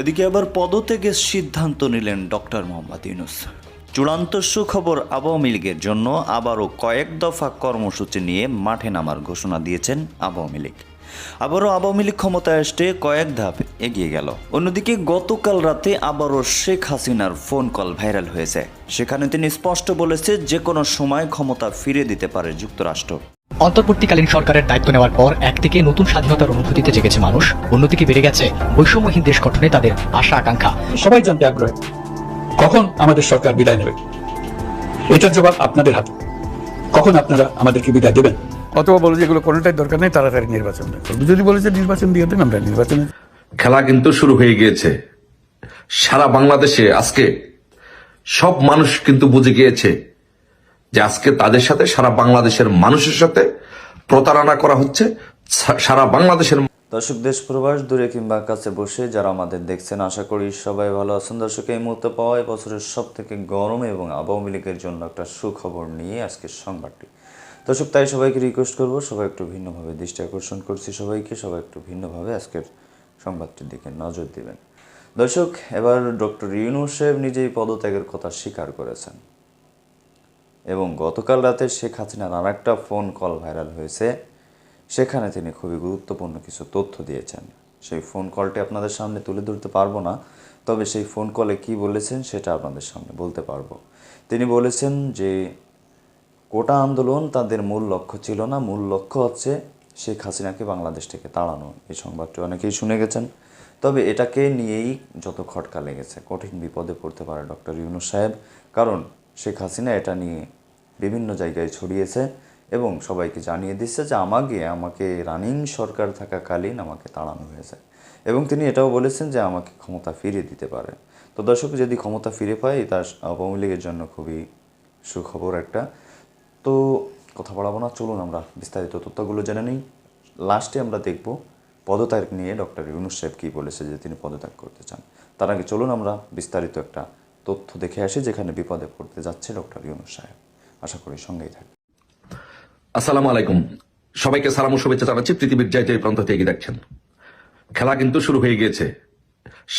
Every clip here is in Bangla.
এদিকে আবার পদত্যাগের সিদ্ধান্ত নিলেন ডক্টর মোহাম্মদ ইউনুস। চূড়ান্ত সুখবর আওয়ামী লীগের জন্য আবারও কয়েক দফা কর্মসূচি নিয়ে মাঠে নামার ঘোষণা দিয়েছেন আওয়ামী লীগ। আবারও আওয়ামী লীগ ক্ষমতায় আসতে কয়েক ধাপ এগিয়ে গেল। অন্যদিকে গতকাল রাতে আবারও শেখ হাসিনার ফোন কল ভাইরাল হয়েছে। সেখানে তিনি স্পষ্ট বলেছে যে কোনো সময় ক্ষমতা ফিরে দিতে পারে যুক্তরাষ্ট্র। অন্তর্বর্তীকালীন সরকারের দায়িত্ব নেওয়ার পর একদিকে নতুন স্বাধীনতার অনুভূতিতে জেগেছে মানুষ। অন্যদিকে বেড়ে গেছে বৈষম্যহীন দেশ গঠনে তাদের আশা আকাঙ্ক্ষা। সবাই জানতে আগ্রহী। কখন আমাদের সরকার বিদায় নেবে? এটার জবাব আপনাদের হাতে। কখন আপনারা আমাদেরকে বিদায় দেবেন? অথবা বলে যে এগুলো কোনোটাই দরকার নেই তাড়াতাড়ি নির্বাচন যদি বলেছে নির্বাচন দিয়ে দেন আমরা নির্বাচনে খেলা কিন্তু শুরু হয়ে গিয়েছে। সারা বাংলাদেশে আজকে সব মানুষ কিন্তু বুঝে গিয়েছে যে আজকে তাদের সাথে সারা বাংলাদেশের মানুষের সাথে প্রতারণা করা হচ্ছে, সারা বাংলাদেশের দর্শক, দেশ, প্রবাস দূরে কিংবা কাছে বসে যারা আমাদের দেখছেন, আশা করি সবাই ভালো আছেন। দর্শক, এই মুহূর্তে পাওয়া বছরের সব থেকে গরম এবং আওয়ামী লীগের জন্য একটা সুখবর নিয়ে আজকের সংবাদটি। দর্শক, তাই সবাইকে রিকোয়েস্ট করব, সবাই একটু ভিন্নভাবে দৃষ্টি আকর্ষণ করছি সবাইকে, সবাই একটু ভিন্নভাবে আজকের সংবাদটির দিকে নজর দিবেন। দর্শক, এবার ডক্টর ইউনুস সাহেব নিজেই পদত্যাগের কথা স্বীকার করেছেন। এবং গতকাল রাতে শেখ হাসিনার আর একটা ফোন কল ভাইরাল হয়েছে। সেখানে তিনি খুবই গুরুত্বপূর্ণ কিছু তথ্য দিয়েছেন। সেই ফোন কলটি আপনাদের সামনে তুলে ধরতে পারব না, তবে সেই ফোন কলে কি বলেছেন সেটা আপনাদের সামনে বলতে পারব। তিনি বলেছেন যে, কোটা আন্দোলন তাদের মূল লক্ষ্য ছিল না। মূল লক্ষ্য হচ্ছে শেখ হাসিনাকে বাংলাদেশ থেকে তাড়ানো। এই সংবাদটি অনেকেই শুনে গেছেন। তবে এটাকে নিয়েই যত খটকা লেগেছে, কঠিন বিপদে পড়তে পারে ডক্টর ইউনুস সাহেব। কারণ শেখ হাসিনা এটা নিয়ে বিভিন্ন জায়গায় ছড়িয়েছে এবং সবাইকে জানিয়ে দিচ্ছে যে আমাকে আমাকে রানিং সরকার থাকাকালীন আমাকে তাড়ানো হয়েছে। এবং তিনি এটাও বলেছেন যে আমাকে ক্ষমতা ফিরিয়ে দিতে পারে। তো দর্শক, যদি ক্ষমতা ফিরে পায় তা আওয়ামী লীগের জন্য খুবই সুখবর একটা। তো কথা বাড়াবো না, চলুন আমরা বিস্তারিত তথ্যগুলো জেনে নিই। লাস্টে আমরা দেখব পদত্যাগ নিয়ে ডক্টর ইউনুস সাহেব কী বলেছে যে তিনি পদত্যাগ করতে চান। তার আগে চলুন আমরা বিস্তারিত একটা তথ্য দেখে আসি, যেখানে বিপদে পড়তে যাচ্ছে ডক্টর ইউনুস সাহেব। আশা করি সঙ্গেই থাকবে আসসালামু আলাইকুম। সবাইকে সালাম শুভেচ্ছা জানাচ্ছি পৃথিবীর যাই যাই প্রান্ত থেকে দেখছেন। খেলা কিন্তু শুরু হয়ে গিয়েছে।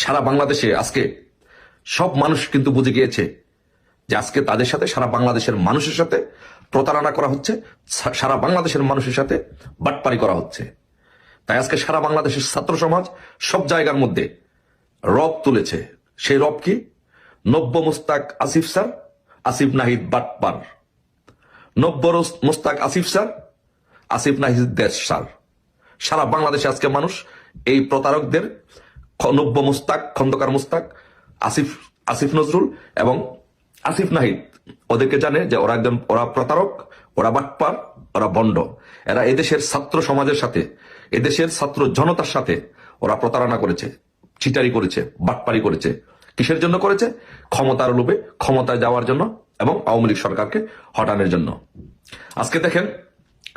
সারা বাংলাদেশে আজকে সব মানুষ কিন্তু বুঝে গিয়েছে যে আজকে তাদের সাথে, সারা বাংলাদেশের মানুষের সাথে প্রতারণা করা হচ্ছে সারা বাংলাদেশের মানুষের সাথে বাটপারি করা হচ্ছে। তাই আজকে সারা বাংলাদেশের ছাত্র সমাজ সব জায়গার মধ্যে রব তুলেছে। সেই রব কি? নব্য মুস্তাক আসিফ স্যার, আসিফ নাহিদ বাটপার। নব্য রোস- মুস্তাক আসিফ স্যার, আসিফ নাহিদ দেশ স্যার। সারা বাংলাদেশে আজকে মানুষ এই প্রতারকদের নব্য মুস্তাক, খন্দকার মুস্তাক, আসিফ আসিফ নজরুল এবং আসিফ নাহিদ। ওদেরকে জানে যে ওরা একজন, ওরা প্রতারক, ওরা বাটপার, ওরা বন্ড। এরা এদেশের ছাত্র সমাজের সাথে, এদেশের ছাত্র জনতার সাথে ওরা প্রতারণা করেছে, চিটারি করেছে, বাটপারি করেছে। কিসের জন্য করেছে? ক্ষমতার লোভে, ক্ষমতায় যাওয়ার জন্য এবং আওয়ামী লীগ সরকারকে হটানোর জন্য। আজকে দেখেন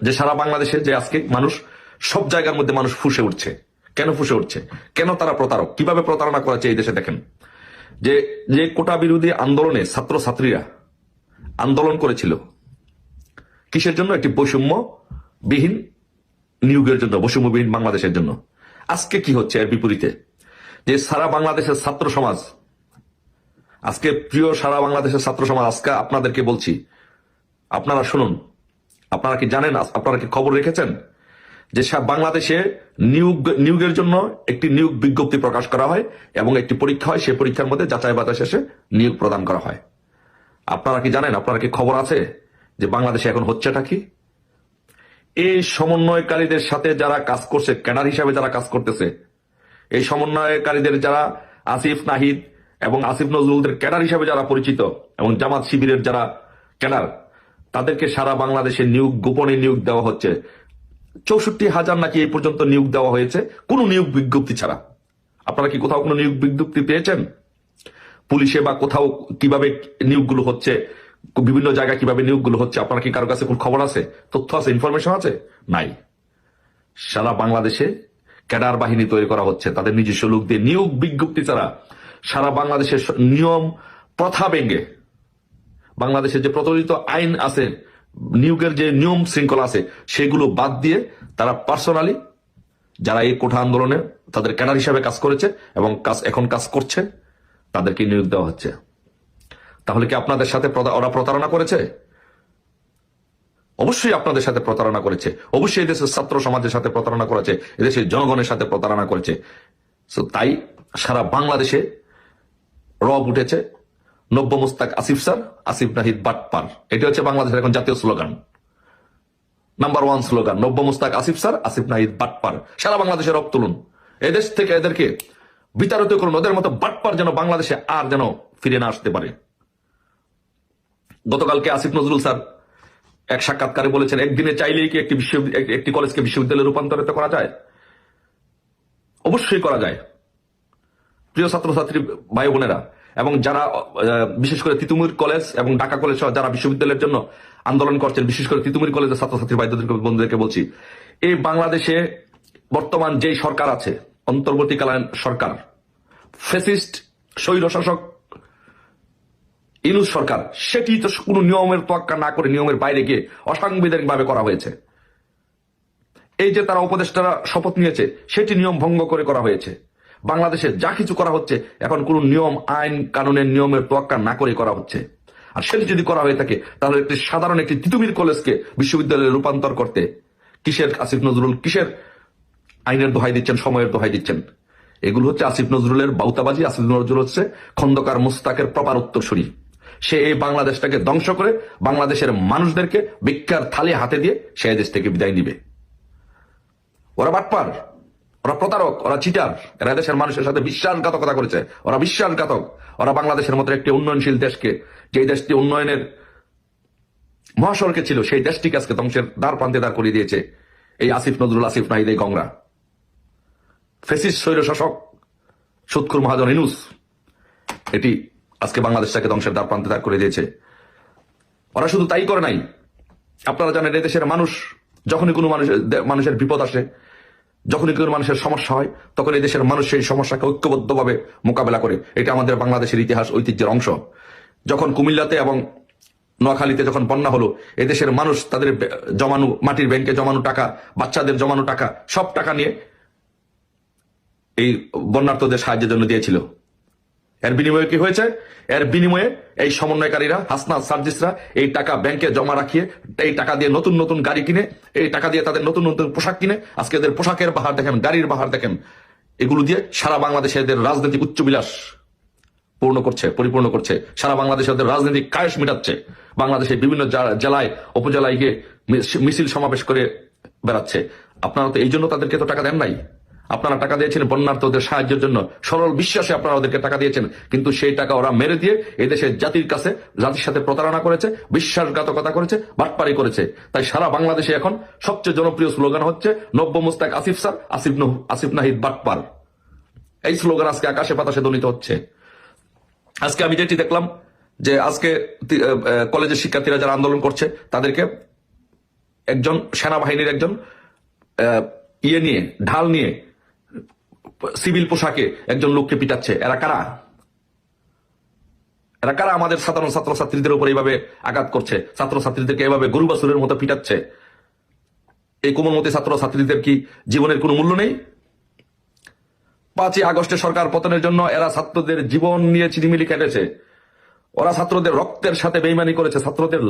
যে সারা বাংলাদেশে যে আজকে মানুষ, সব জায়গার মধ্যে মানুষ ফুসে উঠছে। কেন ফুসে উঠছে? কেন তারা প্রতারক? কীভাবে প্রতারণা করেছে এই দেশে দেখেন? যে যে কোটা বিরোধী আন্দোলনে ছাত্র ছাত্রীরা আন্দোলন করেছিল, কিসের জন্য? একটি বৈষম্য বিহীন নিয়োগের জন্য, বৈষম্যবিহীন বাংলাদেশের জন্য। আজকে কি হচ্ছে? এর বিপরীতে। যে সারা বাংলাদেশের ছাত্র সমাজ আজকে প্রিয় সারা বাংলাদেশের ছাত্র সমাজ, আজকে আপনাদেরকে বলছি, আপনারা শুনুন, আপনারা কি জানেন আপনারা কি খবর রেখেছেন? যে বাংলাদেশে নিয়োগ, নিয়োগের জন্য একটি নিয়োগ বিজ্ঞপ্তি প্রকাশ করা হয় এবং একটি পরীক্ষা হয়, সেই পরীক্ষার মধ্যে যাচাই বাছাই শেষে নিয়োগ প্রদান করা হয়। আপনারা কি জানেন, আপনারা কি খবর আছে যে বাংলাদেশে এখন হচ্ছেটা কি? এই সমন্বয়কারীদের সাথে যারা কাজ করছে, ক্যাডার হিসাবে যারা কাজ করতেছে, এই সমন্বয়কারীদের যারা আসিফ, নাহিদ এবং আসিফ নজরুলদের ক্যাডার হিসাবে যারা পরিচিত এবং জামাত শিবিরের যারা ক্যাডার, তাদেরকে সারা বাংলাদেশে নিয়োগ, গোপনে নিয়োগ দেওয়া হচ্ছে। চৌষট্টি হাজার নাকি এই পর্যন্ত নিয়োগ দেওয়া হয়েছে, কোনো নিয়োগ বিজ্ঞপ্তি ছাড়া। আপনারা কি কোথাও কোনো নিয়োগ বিজ্ঞপ্তি পেয়েছেন? পুলিশে বা কোথাও কীভাবে নিয়োগগুলো হচ্ছে, বিভিন্ন জায়গায় কীভাবে নিয়োগগুলো হচ্ছে, আপনারা কি কারও কাছে কোন খবর আছে? তথ্য আছে? ইনফরমেশন আছে? নাই। সারা বাংলাদেশে ক্যাডার বাহিনী তৈরি করা হচ্ছে, তাদের নিজস্ব লোক দিয়ে নিয়োগ বিজ্ঞপ্তি ছাড়া। সারা বাংলাদেশের নিয়ম প্রথা ভেঙে বাংলাদেশে যে প্রচলিত আইন আছে, নিয়োগের যে নিয়ম শৃঙ্খলা আছে, সেগুলো বাদ দিয়ে তারা পার্সোনালি যারা এই কোঠা আন্দোলনে তাদের ক্যাডার হিসাবে কাজ করেছে এবং কাজ, এখন কাজ করছে, তাদেরকে নিয়োগ দেওয়া হচ্ছে। তাহলে কি আপনাদের সাথে ওরা প্রতারণা করেছে? অবশ্যই আপনাদের সাথে প্রতারণা করেছে। অবশ্যই এদেশের ছাত্র সমাজের সাথে প্রতারণা করেছে, এদেশের জনগণের সাথে প্রতারণা করেছে। তাই সারা বাংলাদেশে রব উঠেছে। নব্য মুস্তাক আসিফ স্যার, আসিফ নাহিদ বাটপার। এটি হচ্ছে বাংলাদেশের এখন জাতীয় স্লোগান। নাম্বার ওয়ান স্লোগান, নব্য মুস্তাক আসিফ স্যার, আসিফ নাহিদ বাটপার। সারা বাংলাদেশে রব তুলুন। এদেশ থেকে এদেরকে বিতাড়িত করুন। ওদের মতো বাটপার যেন বাংলাদেশে আর যেন ফিরে না আসতে পারে। গতকালকে আসিফ নজরুল স্যার এক সাক্ষাৎকারে বলেছেন, একদিনে চাইলেই কি একটি বিশ্ব একটি কলেজকে বিশ্ববিদ্যালয়ে রূপান্তরিত করা যায়? অবশ্যই করা যায়। প্রিয় ছাত্রছাত্রী, ভাই বোনেরা, এবং যারা বিশেষ করে তিতুমির কলেজ এবং ঢাকা কলেজ সহ যারা বিশ্ববিদ্যালয়ের জন্য আন্দোলন করছেন, বিশেষ করে তিতুমির কলেজের ছাত্রছাত্রী ভাইদেরকে বন্ধুদেরকে বলছি এই বাংলাদেশে বর্তমান যেই সরকার আছে, অন্তর্বর্তীকালীন সরকার ফেসিস্ট স্বৈর শাসক ইনুস সরকার, সেটি তো কোনো নিয়মের তোয়াক্কা না করে নিয়মের বাইরে গিয়ে অসাংবিধানিক ভাবে করা হয়েছে। এই যে তারা উপদেষ্টারা শপথ নিয়েছে, সেটি নিয়ম ভঙ্গ করে করা হয়েছে। বাংলাদেশে যা কিছু করা হচ্ছে, এখন কোন নিয়ম, আইন, কানুনের নিয়মের তোয়াক্কা না করে করা হচ্ছে। আর সেটি যদি করা হয়ে থাকে, তাহলে একটি সাধারণ একটি তিতুমির কলেজকে বিশ্ববিদ্যালয়ে রূপান্তর করতে কিসের, আসিফ নজরুল কিসের আইনের দোহাই দিচ্ছেন, সময়ের দোহাই দিচ্ছেন? এগুলো হচ্ছে আসিফ নজরুলের বাউতাবাজি, আসিফ নজরুল হচ্ছে খন্দকার মুস্তাকের প্রপার উত্তরসূরি। সে এই বাংলাদেশটাকে ধ্বংস করে বাংলাদেশের মানুষদেরকে ভিক্ষার থালি হাতে দিয়ে সে দেশ থেকে বিদায় নিবে। ওরা বাটপার। ওরা প্রতারক, ওরা চিটার এরা দেশের মানুষের সাথে বিশ্বাসঘাতকতা করেছে। ওরা বিশ্বাসঘাতক ওরা বাংলাদেশের মতো একটি উন্নয়নশীল দেশকে যে দেশটি উন্নয়নের মহাসড়কে ছিল, সেই দেশটিকে আজকে ধ্বংসের দ্বার প্রান্তে দাঁড় করিয়ে দিয়েছে এই আসিফ নজরুল আসিফ নাহিদ, এই গংরা। ফেসিস স্বৈর শাসক সুৎখুর মহাজন ইনুস, এটি আজকে বাংলাদেশটাকে ধ্বংসের দ্বার প্রান্তে দাঁড় করে দিয়েছে। ওরা শুধু তাই করে নাই। আপনারা জানেন এই দেশের মানুষ, যখনই কোনো মানুষের মানুষের বিপদ আসে যখনই কোনো মানুষের সমস্যা হয়, তখন এই দেশের মানুষ সেই সমস্যাকে ঐক্যবদ্ধভাবে মোকাবেলা করে। এটা আমাদের বাংলাদেশের ইতিহাস, ঐতিহ্যের অংশ। যখন কুমিল্লাতে এবং নোয়াখালীতে যখন বন্যা হলো এদেশের মানুষ তাদের জমানো মাটির ব্যাংকে জমানো টাকা, বাচ্চাদের জমানো টাকা, সব টাকা নিয়ে এই বন্যার্থদের সাহায্যের জন্য দিয়েছিল। এর বিনিময়ে কি হয়েছে? এর বিনিময়ে এই সমন্বয়কারীরা হাসনা সার্জিসরা এই টাকা ব্যাংকে জমা রাখিয়ে, এই টাকা দিয়ে নতুন নতুন গাড়ি কিনে, এই টাকা দিয়ে তাদের নতুন নতুন পোশাক কিনে, আজকে এদের পোশাকের বাহার দেখেন, গাড়ির বাহার দেখেন, এগুলো দিয়ে সারা বাংলাদেশে এদের রাজনৈতিক উচ্চবিলাস পূর্ণ করছে, পরিপূর্ণ করছে। সারা বাংলাদেশে ওদের রাজনৈতিক কায়েস মেটাচ্ছে। বাংলাদেশের বিভিন্ন জেলায়, উপজেলায় গিয়ে মিছিল সমাবেশ করে বেড়াচ্ছে। আপনারা তো এই জন্য তাদেরকে তো টাকা দেন নাই। আপনারা টাকা দিয়েছেন বন্যার্থদের সাহায্যের জন্য। সরল বিশ্বাসে আপনারা ওদেরকে টাকা দিয়েছেন, কিন্তু সেই টাকা ওরা মেরে দিয়ে এদেশের জাতির কাছে, জাতির সাথে প্রতারণা করেছে, বিশ্বাসঘাতকতা করেছে, বাটপারি করেছে। তাই সারা বাংলাদেশে এখন সবচেয়ে জনপ্রিয় স্লোগান হচ্ছে, নব্য মুস্তাক আসিফ স্যার, আসিফ আসিফ নাহিদ বাটপার। এই স্লোগান আজকে আকাশে বাতাসে ধ্বনিত হচ্ছে। আজকে আমি যেটি দেখলাম, যে আজকে কলেজের শিক্ষার্থীরা যারা আন্দোলন করছে, তাদেরকে একজন সেনাবাহিনীর একজন ইয়ে নিয়ে, ঢাল নিয়ে সিভিল পোশাকে একজন লোককে পিটাচ্ছে। এরা কারা? এরা কারা আমাদের সাধারণ ছাত্রছাত্রীদের উপর এইভাবে আঘাত করছে? ছাত্রছাত্রীদেরকে এভাবে গরু বাছুরের মতো পিটাচ্ছে? এই কোমলমতি ছাত্রছাত্রীদের কি জীবনের কোনো মূল্য নেই? পাঁচই আগস্টে সরকার পতনের জন্য এরা ছাত্রদের জীবন নিয়ে চিনিমিলি কেটেছে। ওরা ছাত্রদের রক্তের সাথে বেইমানি করেছে। ছাত্রদের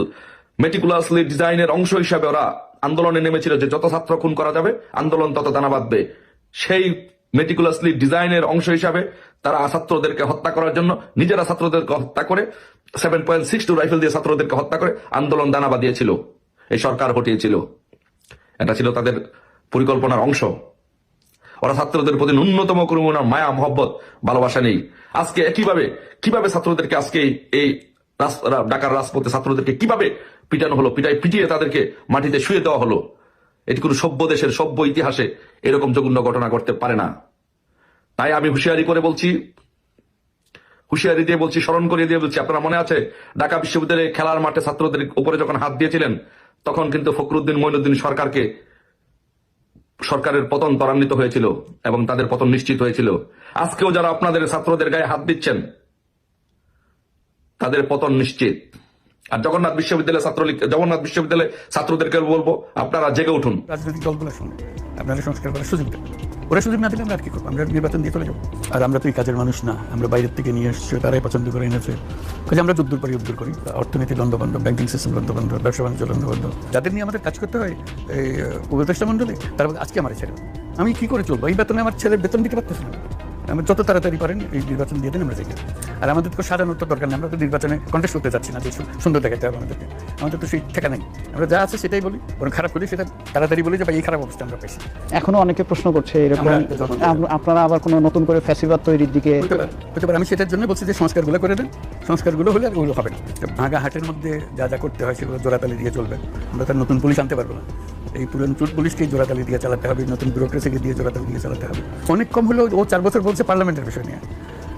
মেটিকুলাসলি ডিজাইনের অংশ হিসাবে ওরা আন্দোলনে নেমেছিল যে যত ছাত্র খুন করা যাবে, আন্দোলন তত দানা বাঁধবে। সেই মেটিকুলাসলি ডিজাইনের অংশ হিসাবে তারা ছাত্রদেরকে হত্যা করার জন্য, নিজেরা ছাত্রদেরকে হত্যা করে seven point six two rifle দিয়ে ছাত্রদেরকে হত্যা করে আন্দোলন দানা বাঁধিয়েছিল। এই সরকার হটিয়েছিল। এটা ছিল তাদের পরিকল্পনার অংশ। ওরা ছাত্রদের প্রতি ন্যূনতম করুণার মায়া, মহব্বত, ভালোবাসা নেই। আজকে একইভাবে, কীভাবে ছাত্রদেরকে আজকে এই- ঢাকার রাজপথে ছাত্রদেরকে কীভাবে পিটানো হলো পিটাই পিটিয়ে তাদেরকে মাটিতে শুয়ে দেওয়া হলো? এটি কোনো সভ্য দেশের সভ্য ইতিহাসে এরকম জঘন্য ঘটনা করতে পারে না। তাই আমি হুঁশিয়ারি করে বলছি, হুঁশিয়ারি দিয়ে বলছি, স্মরণ করিয়ে দিয়ে বলছি, আপনারা মনে আছে, ঢাকা বিশ্ববিদ্যালয়ে খেলার মাঠে ছাত্রদের উপরে যখন হাত দিয়েছিলেন, তখন কিন্তু ফখরুদ্দিন মইনুদ্দিন সরকারকে সরকারের পতন ত্বরান্বিত হয়েছিল এবং তাদের পতন নিশ্চিত হয়েছিল। আজকেও যারা আপনাদের ছাত্রদের গায়ে হাত দিচ্ছেন, তাদের পতন নিশ্চিত। আর জগন্নাথ বিশ্ববিদ্যালয় ছাত্রলীগ জগন্নাথ বিশ্ববিদ্যালয় ছাত্রদেরকে বলব আপনারা জেগে উঠুন। রাজনৈতিক দলগুলোর সঙ্গে আপনারা সংস্কার করার সুযোগ ওরা সুযোগ না দিলে আমরা আর কি করব? আমরা নির্বাচন দিয়ে চলে যাব। আর আমরা তো এই কাজের মানুষ না আমরা বাইরের থেকে নিয়ে এসছি তারাই পছন্দ করে এনেছে। কাজে আমরা যুদ্ধ করি উদ্ধার করি। অর্থনীতি দ্বন্দ্ববন্ধ ব্যাংকিং সিস্টেম দ্বন্দ্ববন্ধ ব্যবসা বাণিজ্য দ্বন্দ্ববন্ধ যাদের নিয়ে আমাদের কাজ করতে হয় এই উপদেষ্টা মণ্ডলী তার মধ্যে আজকে আমার ছেলে। আমি কি করে চলবো? এই বেতনে আমার ছেলের বেতন দিতে পারতেছি না। আমরা যত তাড়াতাড়ি পারেন এই নির্বাচন দিয়ে দেন আমরা দেখি আর আমাদের তো সাজানোর তো দরকার নেই আমরা তো নির্বাচনে কন্টেস্ট করতে যাচ্ছি না যে সুন্দর দেখাতে হবে আমাদেরকে। আমাদের তো সেই ঠেকা নেই। আমরা যা আছে সেটাই বলি ওরা খারাপ করি সেটা তাড়াতাড়ি বলি যে ভাই এই খারাপ অবস্থা আমরা পাইছি। এখনও অনেকে প্রশ্ন করছে এরকম আপনারা আবার কোনো নতুন করে ফ্যাসিবাদ তৈরির দিকে হতে পারে আমি সেটার জন্য বলছি যে সংস্কারগুলো করে দেন। সংস্কারগুলো হলে আর ওগুলো হবে না। ভাঙা হাটের মধ্যে যা যা করতে হয় সেগুলো জোড়াতালি দিয়ে চলবে। আমরা তার নতুন পুলিশ আনতে পারব না। এই পুরান চুট পুলিশকেই জোড়াতালি দিয়ে চালাতে হবে, নতুন ব্যুরোক্রেসিকে দিয়ে জোড়াতালি দিয়ে চালাতে হবে। অনেক কম হলেও ও চার বছর বলছে পার্লামেন্টের বিষয় নিয়ে।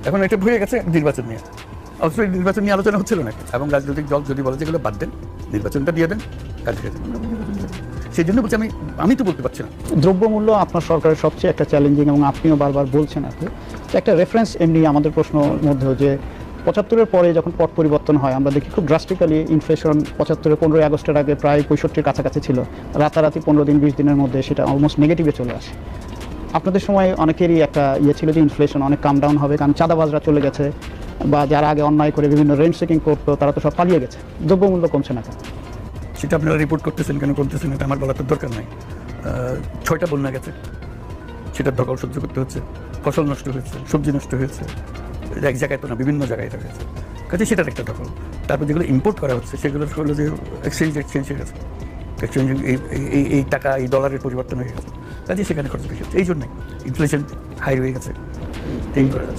এখন এটা হয়ে গেছে নির্বাচন নিয়ে। এই নির্বাচন নিয়ে আলোচনা হচ্ছিল না। এবং রাজনৈতিক দল যদি বলে যেগুলো বাদ দেন, নির্বাচনটা দিয়ে দেন। সেই জন্য বলছি আমি আমি তো বলতে পারছি না। দ্রব্যমূল্য আপনার সরকারের সবচেয়ে একটা চ্যালেঞ্জিং এবং আপনিও বারবার বলছেন কি একটা রেফারেন্স এমনি আমাদের প্রশ্ন মধ্যেও যে পঁচাত্তরের পরে যখন পট পরিবর্তন হয়, আমরা দেখি খুব ড্রাস্টিক্যালি ইনফ্লেশন পঁচাত্তরের পনেরোই আগস্টের আগে প্রায় পঁয়ষট্টির কাছাকাছি ছিল। রাতারাতি পনেরো দিন, বিশ দিনের মধ্যে সেটা অলমোস্ট নেগেটিভে চলে আসে। আপনাদের সময় অনেকেরই একটা ইয়ে ছিল যে ইনফ্লেশন অনেক কাম ডাউন হবে, কারণ চাঁদাবাজরা চলে গেছে, বা যারা আগে অন্যায় করে বিভিন্ন রেন্ট সেকিং করতো, তারা তো সব পালিয়ে গেছে। দ্রব্যমূল্য কমছে না কেন? সেটা আপনারা রিপোর্ট করতেছেন কেন, করতেছেন এটা আমার বলার তো দরকার নাই। ছয়টা বন্যা গেছে। সেটার ধকল সহ্য করতে হচ্ছে, ফসল নষ্ট হয়েছে, সবজি নষ্ট হয়েছে। এক জায়গায় তো না, বিভিন্ন জায়গায় হয়েছে। কাজে সেটার একটা ধকল। তারপর যেগুলো ইম্পোর্ট করা হচ্ছে, সেগুলো হলো যে এক্সচেঞ্জ এক্সচেঞ্জ হয়ে গেছে এক্সচেঞ্জ এই, এই- টাকা, এই ডলারের পরিবর্তন হয়ে গেছে। কাজে সেখানে খরচ বেশি হচ্ছে। এই জন্যই ইনফ্লেশন হাই হয়ে গেছে।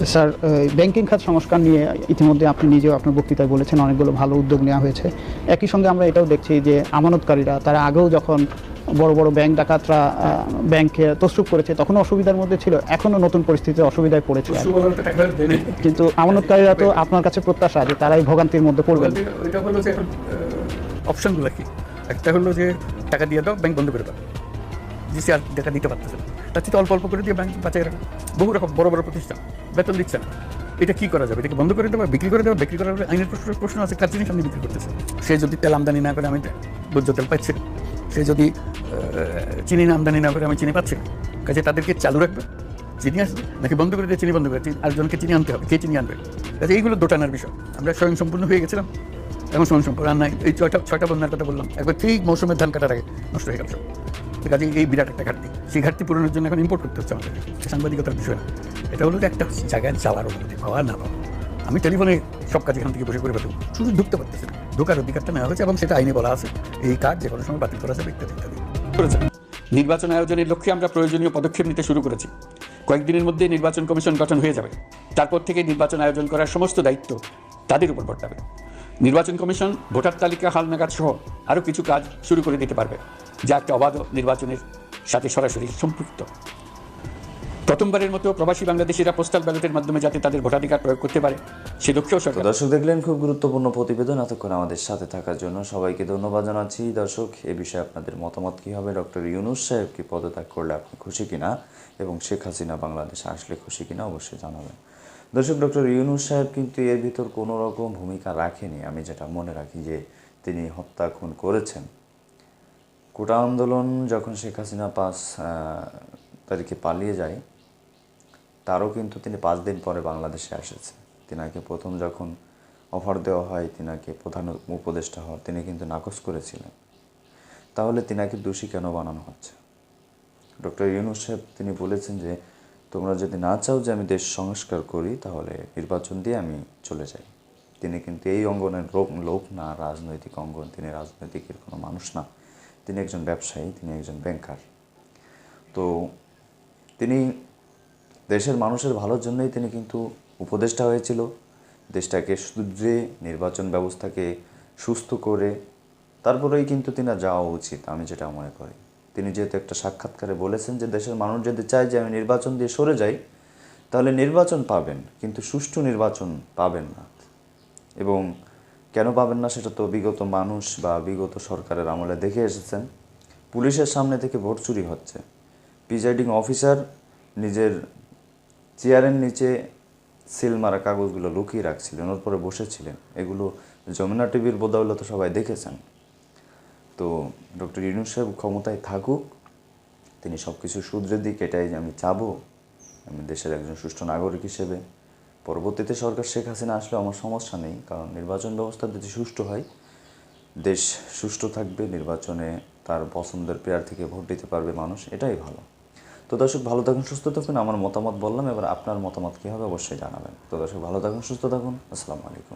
স্যার ব্যাংকিং খাত সংস্কার নিয়ে ইতিমধ্যে আপনি নিজেও আপনার বক্তৃতায় বলেছেন, অনেকগুলো ভালো উদ্যোগ নেওয়া হয়েছে। একই সঙ্গে আমরা এটাও দেখছি যে আমানতকারীরা, তারা আগেও যখন বড় বড় ব্যাংক ডাকাতরা ব্যাংকে তসরুপ করেছে, তখনও অসুবিধার মধ্যে ছিল, এখনও নতুন পরিস্থিতিতে অসুবিধায় পড়েছে। কিন্তু আমানতকারীরা তো আপনার কাছে প্রত্যাশা যে তারাই ভোগান্তির মধ্যে পড়বেন। ওইটা হলো যে অপশনগুলো কি? একটা হলো যে টাকা দিয়ে দাও, ব্যাংক বন্ধ করে দাও। যে সে আর টাকা দিতে পারতেছে না। তার চেয়ে অল্প অল্প করে দিয়ে ব্যাংক বাঁচাই রাখো। বহু রকম বড় বড় প্রতিষ্ঠান, বেতন দিচ্ছে না। এটা কি করা যাবে? এটাকে বন্ধ করে দেওয়া, বিক্রি করে দেওয়া, বিক্রি করার আইনের প্রশ্ন আছে কার জিনিস আপনি বিক্রি করতেছে সে যদি তেল আমদানি না করে, আমি বৈধ তেল পাচ্ছি। সে যদি চিনি আমদানি না করে আমি চিনি পাচ্ছি কাজে তাদেরকে চালু রাখবে। চিনি আসবে, নাকি বন্ধ করে দিয়ে চিনি বন্ধ করে চিনি- আরেকজনকে চিনি আনতে হবে, কে চিনি আনবে? কাজে এইগুলো দোটানার বিষয়। আমরা স্বয়ং সম্পূর্ণ হয়ে গেছিলাম এখন স্বয়ং সম্পূর্ণ আর নাই। এই ছয়টা ছয়টা বন্যার কথা বললাম। একবার ঠিক মৌসুমের ধান কাটার আগে নষ্ট হয়ে গেল সব। কাজে এই বিরাট একটা ঘাটতি। সেই ঘাটতি পূরণের জন্য এখন ইম্পোর্ট করতে হচ্ছে আমাদের। সাংবাদিকতার বিষয় এটা হলো একটা জায়গায় যাওয়ার অনুমতি, পাওয়া না পাওয়া। আমি টেলিফোনে সব কাজ এখান থেকে বসে করে পাঠাবো শুধু ঢুকতে পারতেছি না। ঢোকার অধিকারটা নেওয়া হয়েছে এবং সেটা আইনে বলা আছে। এই কাজ যে কোনো সময় বাতিল করা যাবে, ইত্যাদি ইত্যাদি। নির্বাচন আয়োজনের লক্ষ্যে আমরা প্রয়োজনীয় পদক্ষেপ নিতে শুরু করেছি। কয়েকদিনের মধ্যে নির্বাচন কমিশন গঠন হয়ে যাবে। তারপর থেকে নির্বাচন আয়োজন করার সমস্ত দায়িত্ব তাদের উপর বর্তাবে। নির্বাচন কমিশন, ভোটার তালিকা হালনাগাদ সহ আরও কিছু কাজ শুরু করে দিতে পারবে, যা একটা অবাধ নির্বাচনের সাথে সরাসরি সম্পৃক্ত। প্রথমবারের মতো প্রবাসী বাংলাদেশিরা পোস্টাল ব্যালটের মাধ্যমে যাতে তাদের ভোটাধিকার প্রয়োগ করতে পারে, সে লক্ষ্যেও সরকার দর্শক দেখলেন, খুব গুরুত্বপূর্ণ প্রতিবেদন। এতক্ষণ আমাদের সাথে থাকার জন্য সবাইকে ধন্যবাদ জানাচ্ছি। দর্শক, এ বিষয়ে আপনাদের মতামত কী হবে? ডক্টর ইউনুস সাহেব কি পদত্যাগ করলে আপনি খুশি কিনা? এবং শেখ হাসিনা বাংলাদেশে আসলে খুশি কিনা? অবশ্যই জানাবেন। দর্শক, ডক্টর ইউনুস সাহেব কিন্তু এর ভিতর কোনো রকম ভূমিকা রাখেনি। আমি যেটা মনে রাখি যে তিনি হত্যা খুন করেছেন। কোটা আন্দোলন যখন শেখ হাসিনা পাস তারিখে পালিয়ে যায় তারও কিন্তু তিনি পাঁচ দিন পরে বাংলাদেশে এসেছে তিনাকে প্রথম যখন অফার দেওয়া হয়, তিনাকে প্রধান উপদেষ্টা হওয়ার, তিনি কিন্তু নাকচ করেছিলেন। তাহলে তিনাকে দোষী কেন বানানো হচ্ছে? ডক্টর ইউনুস সাহেব, তিনি বলেছেন যে, তোমরা যদি না চাও যে আমি দেশ সংস্কার করি, তাহলে নির্বাচন দিয়ে আমি চলে যাই। তিনি কিন্তু এই অঙ্গনের লোক না, রাজনৈতিক অঙ্গন। তিনি রাজনৈতিকের কোনো মানুষ না। তিনি একজন ব্যবসায়ী, তিনি একজন ব্যাংকার তো তিনি দেশের মানুষের ভালোর জন্যই তিনি কিন্তু উপদেষ্টা হয়েছিল। দেশটাকে সুদৃঢ় নির্বাচন ব্যবস্থাকে সুস্থ করে তারপরেই কিন্তু তিনি যাওয়া উচিত, আমি যেটা মনে করি। তিনি যেহেতু একটা সাক্ষাৎকারে বলেছেন যে, দেশের মানুষ যদি চায় যে আমি নির্বাচন দিয়ে সরে যাই, তাহলে নির্বাচন পাবেন, কিন্তু সুষ্ঠু নির্বাচন পাবেন না। এবং কেন পাবেন না সেটা তো বিগত মানুষ বা বিগত সরকারের আমলে দেখে এসেছেন। পুলিশের সামনে থেকে ভোট চুরি হচ্ছে। প্রিজাইডিং অফিসার নিজের চেয়ারের নিচে সিল মারা কাগজগুলো লুকিয়ে রাখছিলেন, ওর পরে বসেছিলেন। এগুলো যমুনা টিভির বোধহয় তো সবাই দেখেছেন। তো ডক্টর ইউনুস সাহেব ক্ষমতায় থাকুক, তিনি সব কিছু শুধরে দিক, এটাই আমি চাবো। আমি দেশের একজন সুষ্ঠু নাগরিক হিসেবে। পরবর্তীতে সরকার শেখ হাসিনা আসলে আমার সমস্যা নেই, কারণ নির্বাচন ব্যবস্থা যদি সুষ্ঠু হয়, দেশ সুষ্ঠু থাকবে, নির্বাচনে তার পছন্দের প্রার্থীকে ভোট দিতে পারবে মানুষ, এটাই ভালো। তো দর্শক, ভালো থাকুন, সুস্থ থাকুন। আমার মতামত বললাম, এবার আপনার মতামত কী হবে অবশ্যই জানাবেন। তো দর্শক, ভালো থাকুন, সুস্থ থাকুন। আসসালামু আলাইকুম।